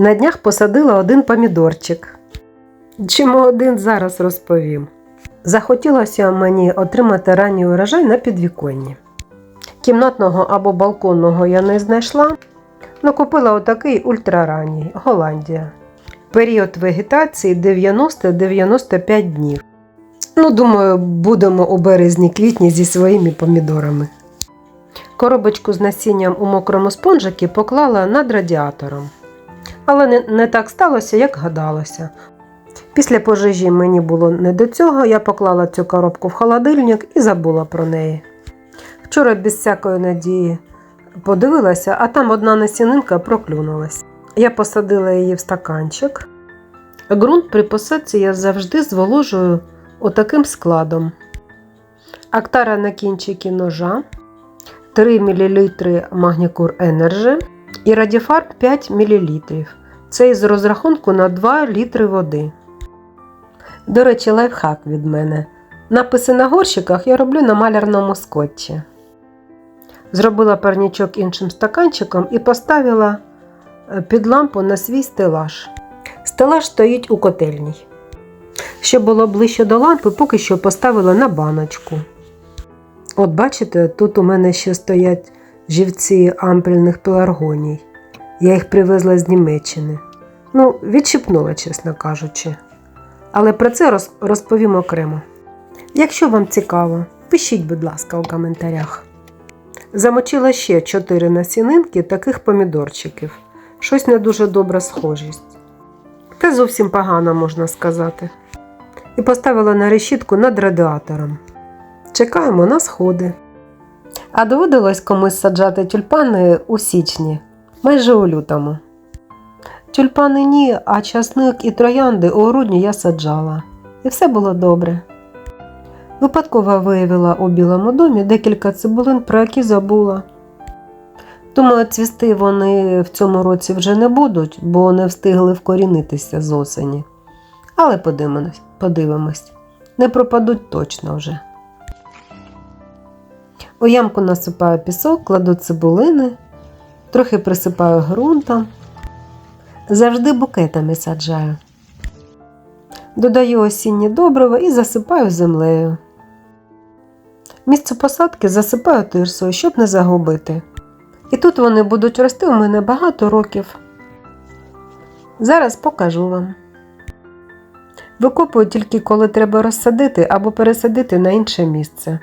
На днях посадила один помідорчик. Чому один зараз розповім. Захотілося мені отримати ранній урожай на підвіконні. Кімнатного або балконного я не знайшла, але купила отакий ультраранній Голландія. Період вегетації 90-95 днів. Ну, думаю, будемо у березні-квітні зі своїми помідорами. Коробочку з насінням у мокрому спонжикі поклала над радіатором. Але не, не так сталося, як гадалося. Після пожежі мені було не до цього, я поклала цю коробку в холодильник і забула про неї. Вчора без всякої надії подивилася, а там одна насінинка проклюнулась. Я посадила її в стаканчик. Ґрунт при посадці я завжди зволожую отаким складом. Актара на кінчики ножа, 3 мл Магнікур Energy і Радіфарб 5 мл. Це із розрахунку на 2 літри води. До речі, лайфхак від мене. Написи на горщиках я роблю на малярному скотчі. Зробила парнічок іншим стаканчиком і поставила е, під лампу на свій стелаж. Стелаж стоїть у котельній. Щоб було ближче до лампи, поки що поставила на баночку. От бачите, тут у мене ще стоять живці ампельних пеларгоній. Я їх привезла з Німеччини. Ну, відщипнула, чесно кажучи. Але про це розповім окремо. Якщо вам цікаво, пишіть, будь ласка, у коментарях. Замочила ще 4 насінинки таких помідорчиків. Щось не дуже добра схожість. Та зовсім погано, можна сказати. І поставила на решітку над радіатором. Чекаємо на сходи. А доводилось комусь саджати тюльпани у січні, майже у лютому. Тюльпани ні, а часник і троянди у грудні я саджала. І все було добре. Випадково виявила у білому домі декілька цибулин, про які забула. Думаю, цвісти вони в цьому році вже не будуть, бо не встигли вкорінитися з осені. Але подивимось, подивимось. Не пропадуть точно вже. У ямку насипаю пісок, кладу цибулини, трохи присипаю ґрунтом. Завжди букетами саджаю. Додаю осіннє добриво і засипаю землею. Місце посадки засипаю тирсою, щоб не загубити. І тут вони будуть рости у мене багато років. Зараз покажу вам. Викопую тільки коли треба розсадити або пересадити на інше місце.